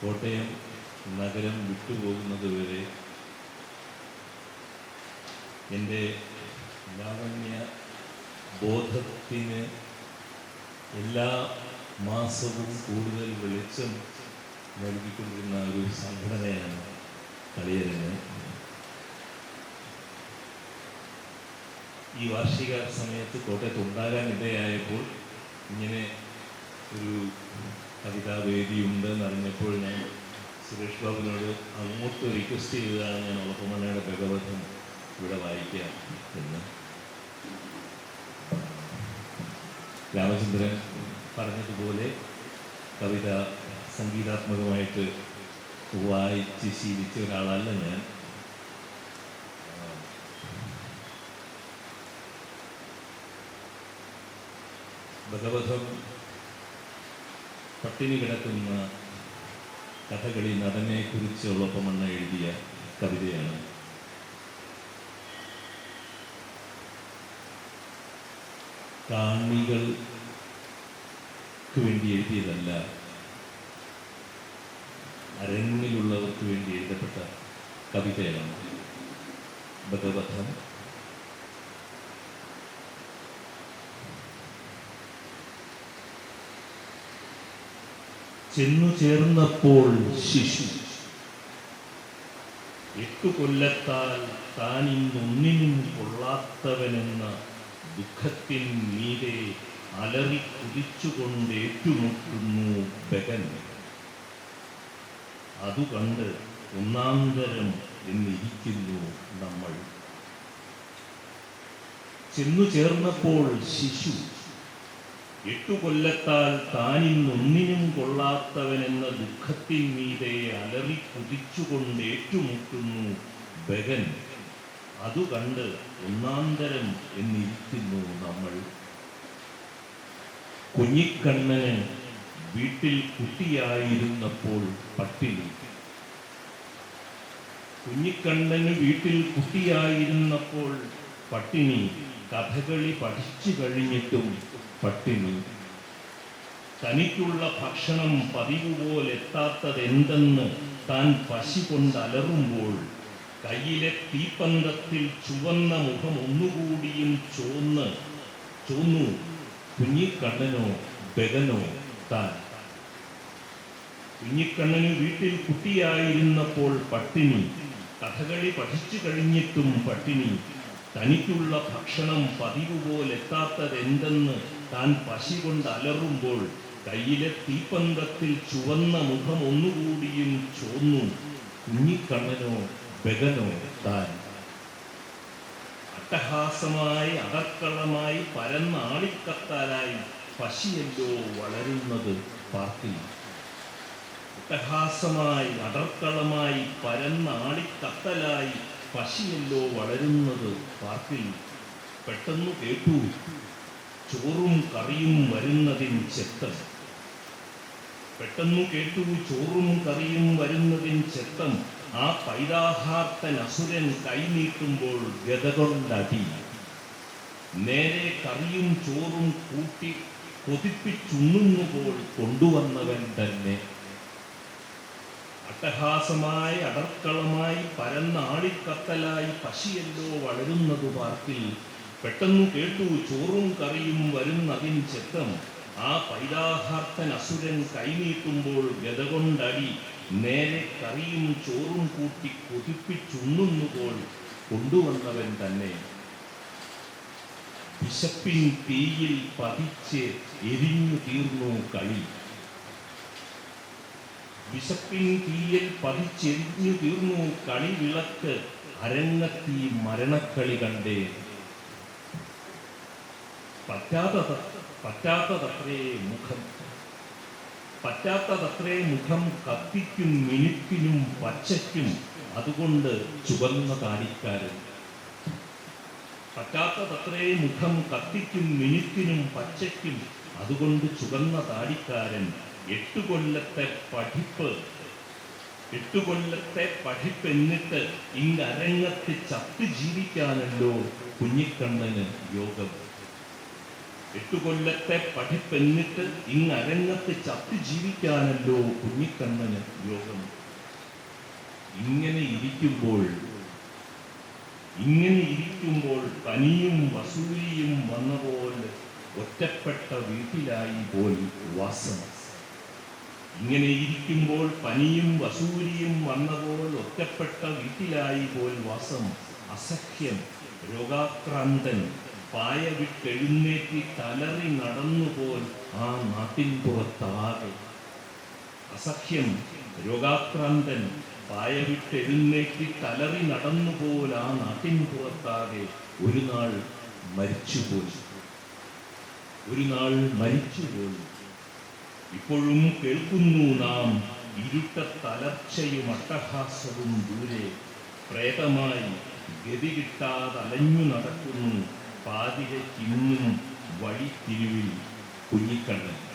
കോട്ടയം നഗരം വിട്ടുപോകുന്നത് വരെ എന്റെ ലാവണ്യ ബോധത്തിന് എല്ലാ മാസവും കൂടുതൽ വെളിച്ചം നൽകിക്കൊണ്ടിരുന്ന ഒരു സംഘടനയാണ് കളിയരങ്ങ് ഈ വാർഷിക സമയത്ത് കോട്ടയത്ത് ഉണ്ടാകാൻ ഇടയായപ്പോൾ ഇങ്ങനെ ഒരു കവിതാവേദി ഉണ്ട് എന്നറിഞ്ഞപ്പോൾ ഞാൻ സുരേഷ് ബാബുവിനോട് അങ്ങോട്ട് റിക്വസ്റ്റ് ചെയ്തതാണ് ഞാൻ ഉളപ്പമണ്ണയുടെ ഭഗവതം ഇവിടെ വായിക്കാം എന്ന്. രാമചന്ദ്രൻ പറഞ്ഞതുപോലെ കവിത സംഗീതാത്മകമായിട്ട് വായിച്ച് ശീലിച്ച ഒരാളല്ല ഞാൻ. ഭഗവതം പട്ടിണി കിടക്കുന്ന കഥകളി നടനെ കുറിച്ചുള്ളപ്പമണ്ണ എഴുതിയ കവിതയാണ്. കാണികൾക്ക് വേണ്ടി എഴുതിയതല്ല അരങ്ങിലുള്ളവർക്ക് വേണ്ടി എഴുതപ്പെട്ട കവിതയാണ് ഭഗവതം. ചെന്നു ചേർന്നപ്പോൾ ശിശു. എട്ടു കൊല്ലത്താൽ താൻ ഇന്നൊന്നിനും കൊള്ളാത്തവനെന്ന ദുഃഖത്തിൻ മീതെ അലറി കുതിച്ചുകൊണ്ട് ഏറ്റുമുട്ടുന്നു ബഗൻ അതു കണ്ട് ഒന്നാന്തരം എന്നിരിക്കുന്നു നമ്മൾ. ചെന്നു ചേർന്നപ്പോൾ ശിശു. എട്ടു കൊല്ലത്താൽ താനിന്നൊന്നിനും കൊള്ളാത്തവനെന്ന ദുഃഖത്തിൻ മീതെ അലറി കുതിച്ചുകൊണ്ട് ഏറ്റുമുട്ടുന്നു ബഗൻ. അതു കണ്ട് ഒന്നാന്തരം എന്നിരിക്കുന്നു നമ്മൾ. കുഞ്ഞിക്കണ്ണന് വീട്ടിൽ കുട്ടിയായിരുന്നപ്പോൾ പട്ടിണി. കുഞ്ഞിക്കണ്ണന് വീട്ടിൽ കുട്ടിയായിരുന്നപ്പോൾ പട്ടിണി കഥകളി പഠിച്ചു കഴിഞ്ഞിട്ടും പട്ടിണി. തനിക്കുള്ള ഭക്ഷണം പതിവ് പോലെത്താത്തതെന്തെന്ന് താൻ പശി കൊണ്ട് അലറുമ്പോൾ കയ്യിലെ തീപ്പന്തത്തിൽ ചുവന്ന മുഖം ഒന്നുകൂടിയും ചോന്ന് ചോന്നു കുഞ്ഞിക്കണ്ണനോ ബഗനോ താൻ. കുഞ്ഞിക്കണ്ണന് വീട്ടിൽ കുട്ടിയായിരുന്നപ്പോൾ പട്ടിണി. കഥകളി പഠിച്ചു കഴിഞ്ഞിട്ടും പട്ടിണി. തനിക്കുള്ള ഭക്ഷണം പതിവ് പോലെത്താത്തതെന്തെന്ന് താൻ പശി കൊണ്ട് അലറുമ്പോൾ കയ്യിലെ തീപ്പന്തത്തിൽ ചുവന്ന മുഖം ഒന്നുകൂടിയും ചോന്നു കുഞ്ഞിക്കണ്ണനോ ബഗനോ താൻ. അട്ടഹാസമായി അടക്കളമായി പരന്നാളിക്കത്താലായി പശിയല്ലോ വളരുന്നത് പാർട്ടി അട്ടഹാസമായി അടർക്കളമായി പരന്നാളിക്കത്തലായി പശിയല്ലോ വളരുന്നത് പാർട്ടി പെട്ടെന്ന് കേട്ടു. ചോറും കറിയും വരുന്നതിൻ ചെത്തം. പെട്ടെന്നു കേട്ടു ചോറും കറിയും വരുന്നതിൻ ചെത്തം. ആ പൈതാഹാർത്തൻ അസുരൻ കൈനീട്ടുമ്പോൾ ഗതകൊണ്ടടി. നേരെ കറിയും ചോറും കൂട്ടി കൊതിപ്പിച്ചുണ്ണുന്നുപോൾ കൊണ്ടുവന്നവൻ തന്നെ. അട്ടഹാസമായി അടർക്കളമായി പരന്നാളിക്കത്തലായി പശിയല്ലോ വളരുന്നതു പാർക്കിൽ പെട്ടെന്നു കേട്ടു ചോറും കറിയും വരുന്നതിൻ ചെത്തം ആ പൈതാഹാർത്തൻ അസുരൻ കൈനീട്ടുമ്പോൾ ഗതകൊണ്ടടി നേരെ കറിയും ചോറും കൂട്ടി കൊതിപ്പിച്ചുണ്ണുന്നുപോൾ കൊണ്ടുവന്നവൻ തന്നെ. വിശപ്പിൻ തീയിൽ പതിച്ച് എരിഞ്ഞു തീർന്നു കളി. വിശപ്പിൻ തീയിൽ പതിച്ചെരിഞ്ഞു തീർന്നു കളി വിളക്ക് അരങ്ങത്തി മരണക്കളി കണ്ടേ. പറ്റാത്ത പറ്റാത്തതത്രേ മുഖം. പറ്റാത്തതത്രേ മുഖം കത്തിക്കും മിനുക്കിനും പച്ചയ്ക്കും. അതുകൊണ്ട് ചുവന്ന താടിക്കാരൻ. പറ്റാത്തതത്രേ മുഖം കത്തിക്കും മിനുക്കിനും പച്ചയ്ക്കും. അതുകൊണ്ട് ചുവന്ന താടിക്കാരൻ. എട്ടു കൊല്ലത്തെ പഠിപ്പ്. എട്ടു കൊല്ലത്തെ പഠിപ്പ് എന്നിട്ട് ഇങ്ങരങ്ങത്ത് ചത്ത് ജീവിക്കാനല്ലോ കുഞ്ഞിക്കണ്ണന് യോഗം. എട്ടു കൊല്ലത്തെ പഠിപ്പെന്നിട്ട് ഇങ്ങരങ്ങത്ത് ചത്തു ജീവിക്കാനല്ലോ കുഞ്ഞിക്കണ്ണന് യോഗം. ഇങ്ങനെ ഇരിക്കുമ്പോൾ ഇങ്ങനെ ഇരിക്കുമ്പോൾ പനിയും വസൂരിയും വന്ന പോലെ ഒറ്റപ്പെട്ട വീട്ടിലായി പോൽ വാസം ഇങ്ങനെ ഇരിക്കുമ്പോൾ പനിയും വസൂരിയും വന്ന പോലെ ഒറ്റപ്പെട്ട വീട്ടിലായി പോൽ വാസം അസഖ്യം രോഗാക്രാന്തൻ പായ വിട്ടെഴുന്നേറ്റി തലറി നടന്നുപോൽ ആ നാട്ടിൻ പുറത്താകെ അസഖ്യം രോഗാക്രാന്തൻ പായ വിട്ടെഴുന്നേറ്റി തലറി നടന്നുപോൽ ആ നാട്ടിൻ പുറത്താകെ ഒരു നാൾ മരിച്ചുപോയി ഒരു നാൾ മരിച്ചുപോയി ഇപ്പോഴും കേൾക്കുന്നു നാം ഇരുട്ട തലർച്ചയും അട്ടഹാസവും ദൂരെ. പ്രേതമായി ഗതി കിട്ടാതെ അലഞ്ഞു നടക്കുന്നു പാതിരയ്ക്കിന്നും വഴിത്തിരിവിൽ കുഞ്ഞിക്കണ്ണൻ.